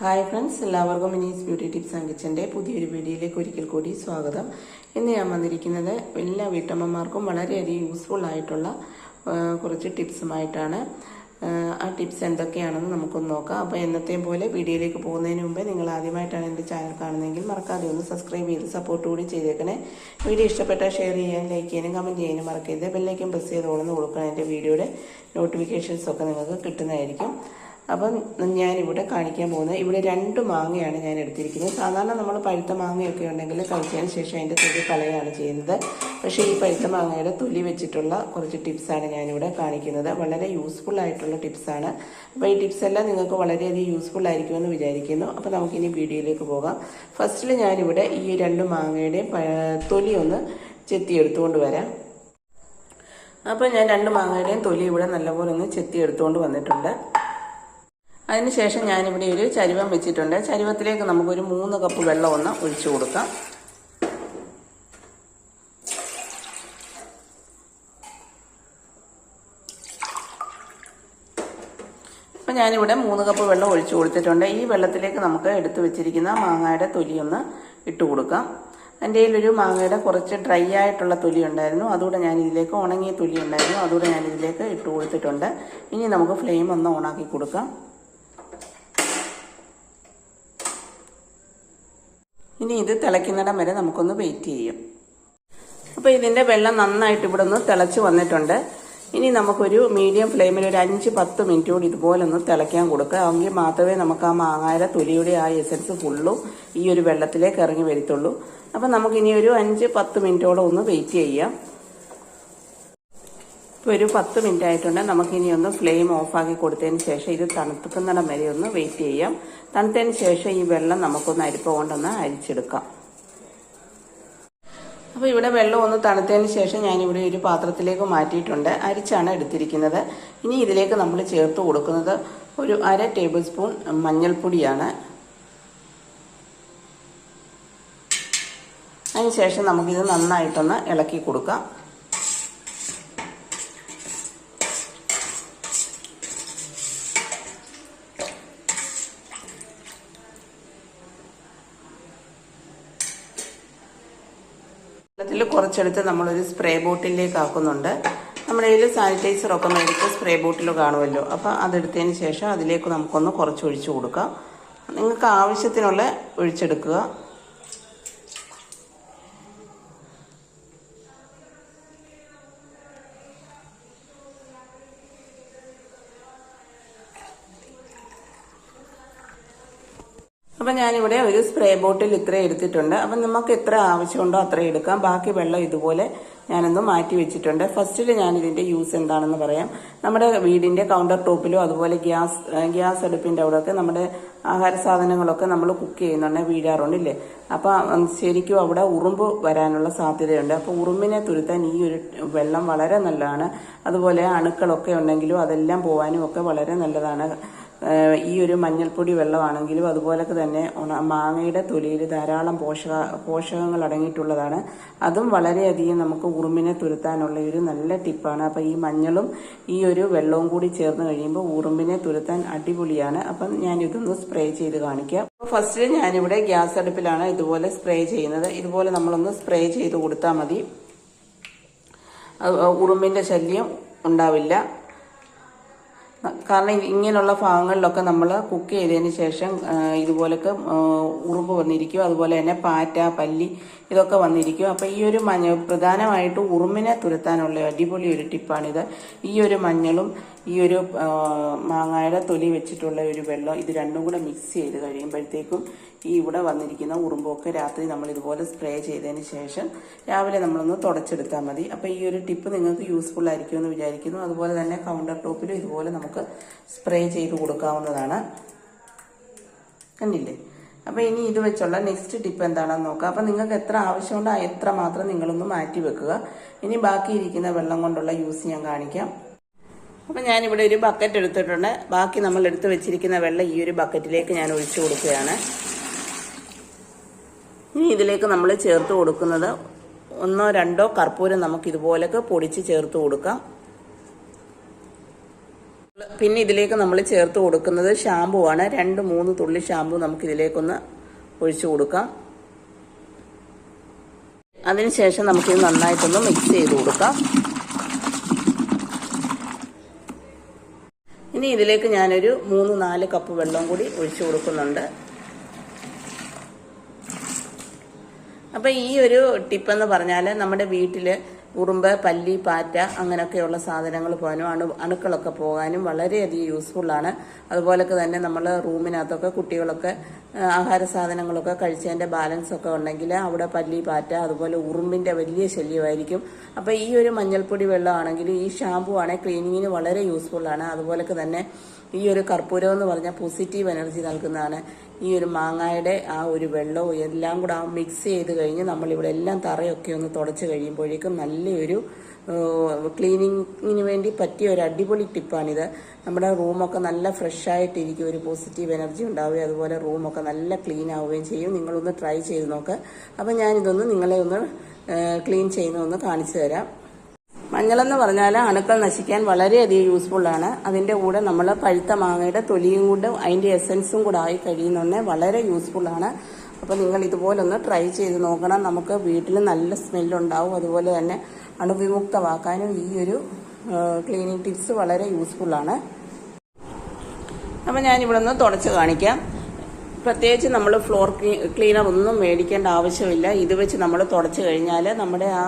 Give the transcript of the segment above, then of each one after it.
Hi friends എല്ലാവർക്കും Mini's beauty tips and കിച്ചന്റെ പുതിയൊരു വീഡിയോയിലേക്ക് ഒരിക്കൽ കൂടി സ്വാഗതം. ഇന്ന് ഞാൻ വന്നിരിക്കുന്നത് എല്ലാ വീട്ടമ്മമാർക്കും വളരെയധികം യൂസ്ഫുൾ ആയിട്ടുള്ള കുറച്ച് ടിപ്സുമായിട്ടാണ്. ആ, ടിപ്സ് എന്തൊക്കെയാണെന്ന് നമുക്കൊന്ന് നോക്കാം. അപ്പോൾ എന്നത്തെയും പോലെ വീഡിയോയിലേക്ക് പോകുന്നതിന് മുമ്പേ നിങ്ങൾ ആദ്യമായിട്ടാണ് എന്റെ ചാനൽ കാണുന്നതെങ്കിൽ മറക്കാതെ ഒന്ന് സബ്സ്ക്രൈബ് ചെയ്ത് സപ്പോർട്ട് കൂടി ചെയ്തേക്കണേ. വീഡിയോ ഇഷ്ടപ്പെട്ടാൽ ഷെയർ ചെയ്യാൻ ലൈക്ക് ചെയ്യാനും കമന്റ് ചെയ്യാനും മറക്കരുത്. ബെല്ലേക്കും പ്രസ് ചെയ്ത് ഓണെന്ന് കൊടുക്കണം എന്റെ വീഡിയോയുടെ നോട്ടിഫിക്കേഷൻസ് ഒക്കെ നിങ്ങൾക്ക് കിട്ടുന്നതായിരിക്കും. അപ്പം ഞാനിവിടെ കാണിക്കാൻ പോകുന്നത് ഇവിടെ രണ്ട് മാങ്ങയാണ് ഞാൻ എടുത്തിരിക്കുന്നത്. സാധാരണ നമ്മൾ പഴുത്ത മാങ്ങയൊക്കെ ഉണ്ടെങ്കിൽ കഴിച്ചതിന് ശേഷം അതിന്റെ തൊലി കളയാണ് ചെയ്യുന്നത്. പക്ഷേ ഈ പഴുത്ത മാങ്ങയുടെ തൊലി വെച്ചിട്ടുള്ള കുറച്ച് ടിപ്സാണ് ഞാനിവിടെ കാണിക്കുന്നത്. വളരെ യൂസ്ഫുൾ ആയിട്ടുള്ള ടിപ്സാണ്. അപ്പോൾ ഈ ടിപ്സ് എല്ലാം നിങ്ങൾക്ക് വളരെയധികം യൂസ്ഫുൾ ആയിരിക്കുമെന്ന് വിചാരിക്കുന്നു. അപ്പോൾ നമുക്കിനി വീഡിയോയിലേക്ക് പോകാം. ഫസ്റ്റിൽ ഞാനിവിടെ ഈ രണ്ട് മാങ്ങയുടെയും തൊലി ഒന്ന് ചെത്തിയെടുത്തുകൊണ്ട് വരാം. അപ്പോൾ ഞാൻ രണ്ട് മാങ്ങയുടെയും തൊലി ഇവിടെ നല്ലപോലെ ഒന്ന് ചെത്തി എടുത്തുകൊണ്ട് വന്നിട്ടുണ്ട്. അതിനുശേഷം ഞാനിവിടെ ഒരു ചരുവം വെച്ചിട്ടുണ്ട്. ചരുവത്തിലേക്ക് നമുക്കൊരു മൂന്ന് കപ്പ് വെള്ളം ഒന്ന് ഒഴിച്ചു കൊടുക്കാം. അപ്പം ഞാനിവിടെ മൂന്ന് കപ്പ് വെള്ളം ഒഴിച്ചു കൊടുത്തിട്ടുണ്ട്. ഈ വെള്ളത്തിലേക്ക് നമുക്ക് എടുത്തു വെച്ചിരിക്കുന്ന മാങ്ങയുടെ തൊലി ഒന്ന് ഇട്ട് കൊടുക്കാം. എന്റെ കയ്യിലൊരു മാങ്ങയുടെ കുറച്ച് ഡ്രൈ ആയിട്ടുള്ള തൊലി ഉണ്ടായിരുന്നു. അതുകൂടെ ഞാൻ ഇതിലേക്ക് ഉണങ്ങിയ തൊലി ഉണ്ടായിരുന്നു. അതുകൂടെ ഞാൻ ഇതിലേക്ക് ഇട്ട് കൊടുത്തിട്ടുണ്ട്. ഇനി നമുക്ക് ഫ്ലെയിം ഒന്ന് ഓണാക്കി കൊടുക്കാം. ഇനി ഇത് തിളയ്ക്കുന്നിടം വരെ നമുക്കൊന്ന് വെയിറ്റ് ചെയ്യും. അപ്പോൾ ഇതിന്റെ വെള്ളം നന്നായിട്ട് ഇവിടെ ഒന്ന് തിളച്ച് വന്നിട്ടുണ്ട്. ഇനി നമുക്കൊരു മീഡിയം ഫ്ലെയിമിൽ ഒരു അഞ്ച് പത്ത് മിനിറ്റ് കൂടി ഇതുപോലെ ഒന്ന് തിളയ്ക്കാൻ കൊടുക്കുക. എങ്കിൽ മാത്രമേ നമുക്ക് ആ മാങ്ങായുടെ തൊലിയുടെ ആ എസൻസ് ഫുള്ളും ഈ ഒരു വെള്ളത്തിലേക്ക് ഇറങ്ങി വരത്തുള്ളൂ. അപ്പം നമുക്കിനി ഒരു അഞ്ച് പത്ത് മിനിറ്റോളം ഒന്ന് വെയിറ്റ് ചെയ്യാം. ഇപ്പോൾ ഒരു പത്ത് മിനിറ്റ് ആയിട്ടുണ്ട്. നമുക്കിനി ഒന്ന് ഫ്ലെയിം ഓഫാക്കി കൊടുത്തതിന് ശേഷം ഇത് തണുത്തുക്കുന്നിടം വരെ ഒന്ന് വെയിറ്റ് ചെയ്യാം. തണുത്തതിന് ശേഷം ഈ വെള്ളം നമുക്കൊന്ന് അരിപ്പ കൊണ്ടൊന്ന് അരിച്ചെടുക്കാം. അപ്പോൾ ഇവിടെ വെള്ളം ഒന്ന് തണുത്തതിന് ശേഷം ഞാനിവിടെ ഒരു പാത്രത്തിലേക്ക് മാറ്റിയിട്ടുണ്ട്. അരിച്ചാണ് എടുത്തിരിക്കുന്നത്. ഇനി ഇതിലേക്ക് നമ്മൾ ചേർത്ത് കൊടുക്കുന്നത് ഒരു അര ടേബിൾ സ്പൂൺ മഞ്ഞൾപ്പൊടിയാണ്. അതിനുശേഷം നമുക്കിത് നന്നായിട്ടൊന്ന് ഇളക്കി കൊടുക്കാം. വെള്ളത്തിൽ കുറച്ചെടുത്ത് നമ്മളൊരു സ്പ്രേ ബോട്ടിലേക്ക് ആക്കുന്നുണ്ട് നമ്മുടെ കയ്യിൽ സാനിറ്റൈസർ ഒക്കെ മേടിച്ച് സ്പ്രേ ബോട്ടിൽ കാണുമല്ലോ. അപ്പോൾ അതെടുത്തതിന് ശേഷം അതിലേക്ക് നമുക്കൊന്ന് കുറച്ച് ഒഴിച്ചു കൊടുക്കാം. നിങ്ങൾക്ക് ആവശ്യത്തിനുള്ള ഒഴിച്ചെടുക്കുക. അപ്പം ഞാനിവിടെ ഒരു സ്പ്രേ ബോട്ടിൽ ഇത്ര എടുത്തിട്ടുണ്ട്. അപ്പം നമുക്ക് എത്ര ആവശ്യമുണ്ടോ അത്ര എടുക്കാം. ബാക്കി വെള്ളം ഇതുപോലെ ഞാനൊന്ന് മാറ്റി വെച്ചിട്ടുണ്ട്. ഫസ്റ്റിൽ ഞാൻ ഇതിന്റെ യൂസ് എന്താണെന്ന് പറയാം. നമ്മുടെ വീടിന്റെ കൗണ്ടർ ടോപ്പിലോ അതുപോലെ ഗ്യാസ് ഗ്യാസ് അടുപ്പിന്റെ അവിടെയൊക്കെ നമ്മുടെ ആഹാര സാധനങ്ങളൊക്കെ നമ്മൾ കുക്ക് ചെയ്യുന്നുണ്ട് വീഴാറുണ്ടല്ലേ? അപ്പം ഉം, ശരിക്കും അവിടെ ഉറുമ്പ് വരാനുള്ള സാധ്യതയുണ്ട്. അപ്പോൾ ഉറുമ്പിനെ തുരുത്താൻ ഈ ഒരു വെള്ളം വളരെ നല്ലതാണ്. അതുപോലെ അണുക്കളൊക്കെ ഉണ്ടെങ്കിലും അതെല്ലാം പോകാനും ഒക്കെ വളരെ നല്ലതാണ്. ഈ ഒരു മഞ്ഞൾപ്പൊടി വെള്ളമാണെങ്കിലും അതുപോലൊക്കെ തന്നെ മാങ്ങയുടെ തൊലിയിൽ ധാരാളം പോഷക പോഷകങ്ങൾ അടങ്ങിയിട്ടുള്ളതാണ്. അതും വളരെയധികം നമുക്ക് ഉറുമ്പിനെ തുരുത്താനുള്ള ഒരു നല്ല ടിപ്പാണ്. അപ്പം ഈ മഞ്ഞളും ഈ ഒരു വെള്ളവും കൂടി ചേർന്ന് കഴിയുമ്പോൾ ഉറുമ്പിനെ തുരുത്താൻ അടിപൊളിയാണ്. അപ്പം ഞാൻ ഇതൊന്ന് സ്പ്രേ ചെയ്ത് കാണിക്കാം. അപ്പോൾ ഫസ്റ്റ് ഞാനിവിടെ ഗ്യാസ് അടുപ്പിലാണ് ഇതുപോലെ സ്പ്രേ ചെയ്യുന്നത്. ഇതുപോലെ നമ്മളൊന്ന് സ്പ്രേ ചെയ്ത് കൊടുത്താൽ മതി. ഉറുമ്പിന്റെ ശല്യം ഉണ്ടാവില്ല. കാരണം ഇങ്ങനെയുള്ള ഭാഗങ്ങളിലൊക്കെ നമ്മൾ കുക്ക് ചെയ്തതിന് ശേഷം ഇതുപോലൊക്കെ ഉറുമ്പ് വന്നിരിക്കും. അതുപോലെ തന്നെ പാറ്റ പല്ലി ഇതൊക്കെ വന്നിരിക്കും. അപ്പോൾ ഈ ഒരു മഞ്ഞ പ്രധാനമായിട്ട് ഉറുമ്പിനെ തുരത്താനുള്ള അടിപൊളി ഒരു ടിപ്പാണിത്. ഈ ഒരു മഞ്ഞളും ഈ ഒരു മാങ്ങയുടെ തൊലി വെച്ചിട്ടുള്ള ഒരു വെള്ളം ഇത് രണ്ടും കൂടെ മിക്സ് ചെയ്ത് കഴിയുമ്പോഴത്തേക്കും ഈ ഇവിടെ വന്നിരിക്കുന്ന ഉറുമ്പൊക്കെ രാത്രി നമ്മൾ ഇതുപോലെ സ്പ്രേ ചെയ്തതിന് ശേഷം രാവിലെ നമ്മളൊന്ന് തുടച്ചെടുത്താൽ മതി. അപ്പോൾ ഈ ഒരു ടിപ്പ് നിങ്ങൾക്ക് യൂസ്ഫുൾ ആയിരിക്കും എന്ന് വിചാരിക്കുന്നു. അതുപോലെ തന്നെ കൗണ്ടർ ടോപ്പിലും ഇതുപോലെ നമുക്ക് സ്പ്രേ ചെയ്ത് കൊടുക്കാവുന്നതാണ്. കണ്ടില്ലേ? അപ്പോൾ ഇനി ഇത് വെച്ചുള്ള നെക്സ്റ്റ് ടിപ്പ് എന്താണെന്ന് നോക്കാം. അപ്പോൾ നിങ്ങൾക്ക് എത്ര ആവശ്യമുണ്ടോ എത്ര മാത്രം നിങ്ങളൊന്ന് മാറ്റി വെക്കുക. ഇനി ബാക്കിയിരിക്കുന്ന വെള്ളം കൊണ്ടുള്ള യൂസ് ഞാൻ കാണിക്കാം. അപ്പം ഞാനിവിടെ ഒരു ബക്കറ്റ് എടുത്തിട്ടുണ്ട്. ബാക്കി നമ്മൾ എടുത്ത് വെച്ചിരിക്കുന്ന വെള്ളം ഈ ഒരു ബക്കറ്റിലേക്ക് ഞാൻ ഒഴിച്ചു കൊടുക്കുകയാണ്. ഇനി ഇതിലേക്ക് നമ്മൾ ചേർത്ത് കൊടുക്കുന്നത് ഒന്നോ രണ്ടോ കർപ്പൂരം നമുക്ക് ഇതുപോലൊക്കെ പൊടിച്ച് ചേർത്ത് കൊടുക്കാം. പിന്നെ ഇതിലേക്ക് നമ്മൾ ചേർത്ത് കൊടുക്കുന്നത് ഷാമ്പു ആണ്. രണ്ട് മൂന്ന് തുള്ളി ഷാമ്പു നമുക്ക് ഇതിലേക്കൊന്ന് ഒഴിച്ചു കൊടുക്കാം. അതിനുശേഷം നമുക്കിത് നന്നായിട്ടൊന്ന് മിക്സ് ചെയ്ത് കൊടുക്കാം. ഇനി ഇതിലേക്ക് ഞാനൊരു മൂന്ന് നാല് കപ്പ് വെള്ളം കൂടി ഒഴിച്ചു കൊടുക്കുന്നുണ്ട്. അപ്പം ഈ ഒരു ടിപ്പെന്ന് പറഞ്ഞാൽ നമ്മുടെ വീട്ടിൽ ഉറുമ്പ് പല്ലി പാറ്റ അങ്ങനെയൊക്കെയുള്ള സാധനങ്ങൾ പോകാനും അണു അണുക്കളൊക്കെ പോകാനും വളരെയധികം യൂസ്ഫുള്ളാണ് അതുപോലൊക്കെ തന്നെ നമ്മൾ റൂമിനകത്തൊക്കെ കുട്ടികളൊക്കെ ആഹാര സാധനങ്ങളൊക്കെ കഴിച്ചതിന്റെ ബാലൻസ് ഒക്കെ ഉണ്ടെങ്കിൽ അവിടെ പല്ലി പാറ്റ അതുപോലെ ഉറുമ്പിന്റെ വലിയ ശല്യമായിരിക്കും. അപ്പോൾ ഈ ഒരു മഞ്ഞൾപ്പൊടി വെള്ളമാണെങ്കിൽ ഈ ഷാമ്പു ആണെങ്കിൽ ക്ലീനിങ്ങിന് വളരെ യൂസ്ഫുള്ളാണ് അതുപോലൊക്കെ തന്നെ ഈ ഒരു കർപ്പൂരം എന്ന് പറഞ്ഞാൽ പോസിറ്റീവ് എനർജി നൽകുന്നതാണ്. ഈ ഒരു മാങ്ങയുടെ ആ ഒരു വെള്ളവും എല്ലാം കൂടെ ആ മിക്സ് ചെയ്ത് കഴിഞ്ഞ് നമ്മളിവിടെ എല്ലാം തറയൊക്കെ ഒന്ന് തുടച്ച് കഴിയുമ്പോഴേക്കും നല്ലൊരു ക്ലീനിങ്ങിന് വേണ്ടി പറ്റിയ ഒരു അടിപൊളി ടിപ്പാണിത്. നമ്മുടെ റൂമൊക്കെ നല്ല ഫ്രഷായിട്ടിരിക്കും ഒരു പോസിറ്റീവ് എനർജി ഉണ്ടാവുകയും അതുപോലെ റൂമൊക്കെ നല്ല ക്ലീൻ ആവുകയും ചെയ്യും. നിങ്ങളൊന്ന് ട്രൈ ചെയ്ത് നോക്ക്. അപ്പം ഞാനിതൊന്ന് നിങ്ങളെ ഒന്ന് ക്ലീൻ ചെയ്യുന്നതൊന്ന് കാണിച്ചു തരാം. മഞ്ഞളെന്ന് പറഞ്ഞാൽ അണുക്കൾ നശിക്കാൻ വളരെയധികം ആണ്. അതിന്റെ കൂടെ നമ്മൾ പഴുത്ത മാങ്ങയുടെ തൊലിയും കൊണ്ടും അതിന്റെ എസൻസും കൂടെ ആയി കഴിയുന്നുണ്ടെ വളരെ യൂസ്ഫുൾ ആണ്. അപ്പോൾ നിങ്ങൾ ഇതുപോലൊന്ന് ട്രൈ ചെയ്ത് നോക്കണം. നമുക്ക് വീട്ടിൽ നല്ല സ്മെല്ലുണ്ടാവും അതുപോലെ തന്നെ അണുവിമുക്തമാക്കാനും ഈ ഒരു ക്ലീനിങ് ടിപ്സ് വളരെ യൂസ്ഫുൾ ആണ്. അപ്പം ഞാനിവിടെ നിന്ന് തുടച്ച് കാണിക്കാം. പ്രത്യേകിച്ച് നമ്മൾ ഫ്ലോർ ക്ലീനർ ഒന്നും മേടിക്കേണ്ട ആവശ്യമില്ല. ഇത് വെച്ച് നമ്മൾ തുടച്ച് കഴിഞ്ഞാൽ നമ്മുടെ ആ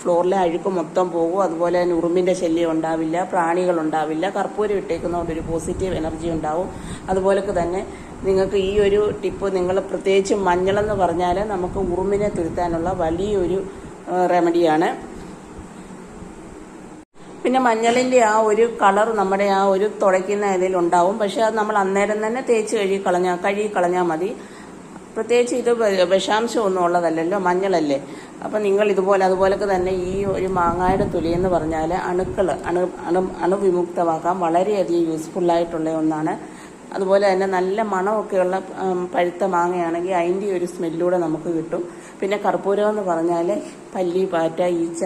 ഫ്ലോറിലെ അഴുക്ക് മൊത്തം പോകും. അതുപോലെ തന്നെ ഉറുമ്പിന്റെ ശല്യം ഉണ്ടാവില്ല പ്രാണികൾ ഉണ്ടാവില്ല. കർപ്പൂരം ഇട്ടേക്കുന്നതുകൊണ്ട് ഒരു പോസിറ്റീവ് എനർജി ഉണ്ടാവും. അതുപോലൊക്കെ തന്നെ നിങ്ങൾക്ക് ഈ ഒരു ടിപ്പ് നിങ്ങൾ പ്രത്യേകിച്ച് മഞ്ഞളെന്ന് പറഞ്ഞാൽ നമുക്ക് ഉറുമ്പിനെ തുരുത്താനുള്ള വലിയൊരു റെമഡിയാണ് പിന്നെ മഞ്ഞളിന്റെ ആ ഒരു കളർ നമ്മുടെ ആ ഒരു തുടയ്ക്കുന്ന ഇതിൽ ഉണ്ടാവും. പക്ഷെ അത് നമ്മൾ അന്നേരം തന്നെ തേച്ച് കഴുകി കളഞ്ഞാൽ കഴുകി കളഞ്ഞാൽ മതി. പ്രത്യേകിച്ച് ഇത് വിഷാംശം വിഷാംശമൊന്നും ഉള്ളതല്ലല്ലോ മഞ്ഞളല്ലേ. അപ്പം നിങ്ങൾ ഇതുപോലെ അതുപോലൊക്കെ തന്നെ ഈ ഒരു മാങ്ങായുടെ തൊലി എന്ന് പറഞ്ഞാൽ അണുക്കൾ അണു അണു അണുവിമുക്തമാക്കാൻ വളരെയധികം യൂസ്ഫുള്ളായിട്ടുള്ള ഒന്നാണ്. അതുപോലെ തന്നെ നല്ല മണമൊക്കെയുള്ള പഴുത്ത മാങ്ങയാണെങ്കിൽ അതിന്റെ ഒരു സ്മെല്ലൂടെ നമുക്ക് കിട്ടും. പിന്നെ കർപ്പൂരം എന്ന് പറഞ്ഞാൽ പല്ലി പാറ്റ ഈച്ച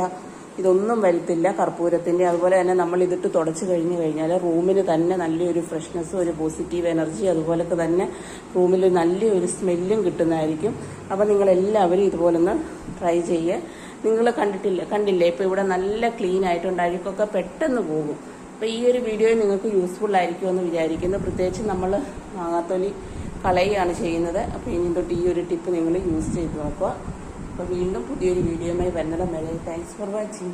ഇതൊന്നും വരുത്തില്ല കർപ്പൂരത്തിന്റെ അതുപോലെ തന്നെ നമ്മൾ ഇതിട്ട് തുടച്ച് കഴിഞ്ഞ് കഴിഞ്ഞാൽ റൂമിന് തന്നെ നല്ലൊരു ഫ്രഷ്നെസ് ഒരു പോസിറ്റീവ് എനർജി അതുപോലെ തന്നെ റൂമിൽ നല്ലൊരു സ്മെല്ലും കിട്ടുന്നതായിരിക്കും. അപ്പോൾ നിങ്ങളെല്ലാവരും ഇതുപോലൊന്ന് ട്രൈ ചെയ്യുക നിങ്ങൾ കണ്ടിട്ടില്ല കണ്ടില്ലേ? ഇപ്പോൾ ഇവിടെ നല്ല ക്ലീൻ ആയിട്ടുണ്ട് അഴുക്കൊക്കെ പെട്ടെന്ന് പോകും. അപ്പോൾ ഈ ഒരു വീഡിയോ നിങ്ങൾക്ക് യൂസ്ഫുൾ ആയിരിക്കുമെന്ന് വിചാരിക്കുന്നു. പ്രത്യേകിച്ച് നമ്മൾ മാങ്ങാത്തൊലി കളയുകയാണ് ചെയ്യുന്നത്. അപ്പോൾ ഇനി തൊട്ട് ഈ ഒരു ടിപ്പ് നിങ്ങൾ യൂസ് ചെയ്ത് നോക്കുക. അപ്പോൾ വീണ്ടും പുതിയൊരു വീഡിയോയുമായി വരുന്നിടം വരെ താങ്ക്സ് ഫോർ വാച്ചിങ്